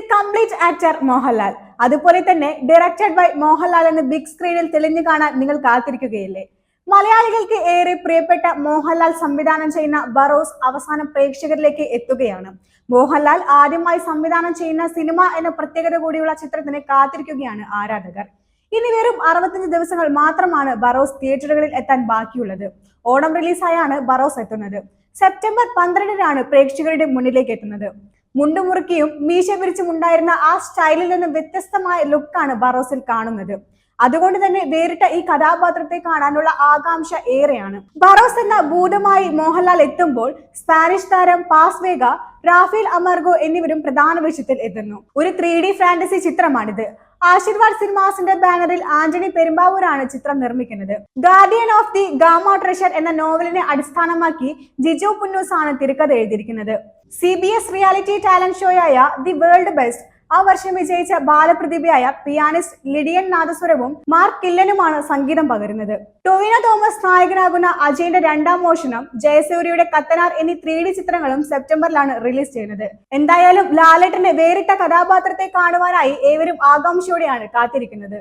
The complete actor Mohanlal. അതുപോലെ തന്നെ directed by Mohanlal എന്ന് ബിഗ് സ്ക്രീനിൽ തെളിഞ്ഞു കാണാൻ നിങ്ങൾ കാത്തിരിക്കുകയില്ലേ? മലയാളികൾക്ക് ഏറെ പ്രിയപ്പെട്ട മോഹൻലാൽ സംവിധാനം ചെയ്യുന്ന ബറോസ് അവസാന പ്രേക്ഷകരിലേക്ക് എത്തുകയാണ്. മോഹൻലാൽ ആദ്യമായി സംവിധാനം ചെയ്യുന്ന സിനിമ എന്ന പ്രത്യേകത കൂടിയുള്ള ചിത്രത്തിന് കാത്തിരിക്കുകയാണ് ആരാധകർ. ഇനി വെറും അറുപത്തഞ്ച് ദിവസങ്ങൾ മാത്രമാണ് ബറോസ് തിയേറ്ററുകളിൽ എത്താൻ ബാക്കിയുള്ളത്. ഓണം റിലീസായാണ് ബറോസ് എത്തുന്നത്. സെപ്റ്റംബർ പന്ത്രണ്ടിനാണ് പ്രേക്ഷകരുടെ മുന്നിലേക്ക് എത്തുന്നത്. മുണ്ടുമുറുക്കിയും മീശ പിരിച്ചും ഉണ്ടായിരുന്ന ആ സ്റ്റൈലിൽ നിന്ന് വ്യത്യസ്തമായ ലുക്കാണ് ബറോസിൽ കാണുന്നത്. അതുകൊണ്ട് തന്നെ വേറിട്ട ഈ കഥാപാത്രത്തെ കാണാനുള്ള ആകാംക്ഷ ഏറെയാണ്. ബറോസ് എന്ന ഭൂതമായി മോഹൻലാൽ എത്തുമ്പോൾ സ്പാനിഷ് താരം പാസ്വേഗ റാഫേൽ അമർഗോ എന്നിവരും പ്രധാന വേഷത്തിൽ എത്തുന്നു. ഒരു ത്രീ ഡി ഫാന്റസി ചിത്രമാണിത്. ആശീർവാദ് സിനിമാസിന്റെ ബാനറിൽ ആന്റണി പെരുമ്പാവൂരാണ് ചിത്രം നിർമ്മിക്കുന്നത്. Guardian of the Gama treasure എന്ന നോവലിനെ അടിസ്ഥാനമാക്കി ജിജു പുന്നൂസ് ആണ് തിരക്കഥ എഴുതിയിരിക്കുന്നത്. C B S reality talent ഷോയായ the world best ആ വർഷം വിജയിച്ച ബാലപ്രതിഭയായ പിയാനിസ്റ്റ് ലിഡിയൻ നാദസ്വരവും മാർക്ക് കില്ലനുമാണ് സംഗീതം പകരുന്നത്. ടൊവിന തോമസ് നായകനാകുന്ന അജയന്റെ രണ്ടാം മോഷണം ജയസൂര്യയുടെ കത്തനാർ എന്നീ ത്രീ ഡി ചിത്രങ്ങളും സെപ്റ്റംബറിലാണ് റിലീസ് ചെയ്യുന്നത്. എന്തായാലും ലാലേട്ടന്റെ വേറിട്ട കഥാപാത്രത്തെ കാണുവാനായി ഏവരും ആകാംക്ഷയോടെയാണ് കാത്തിരിക്കുന്നത്.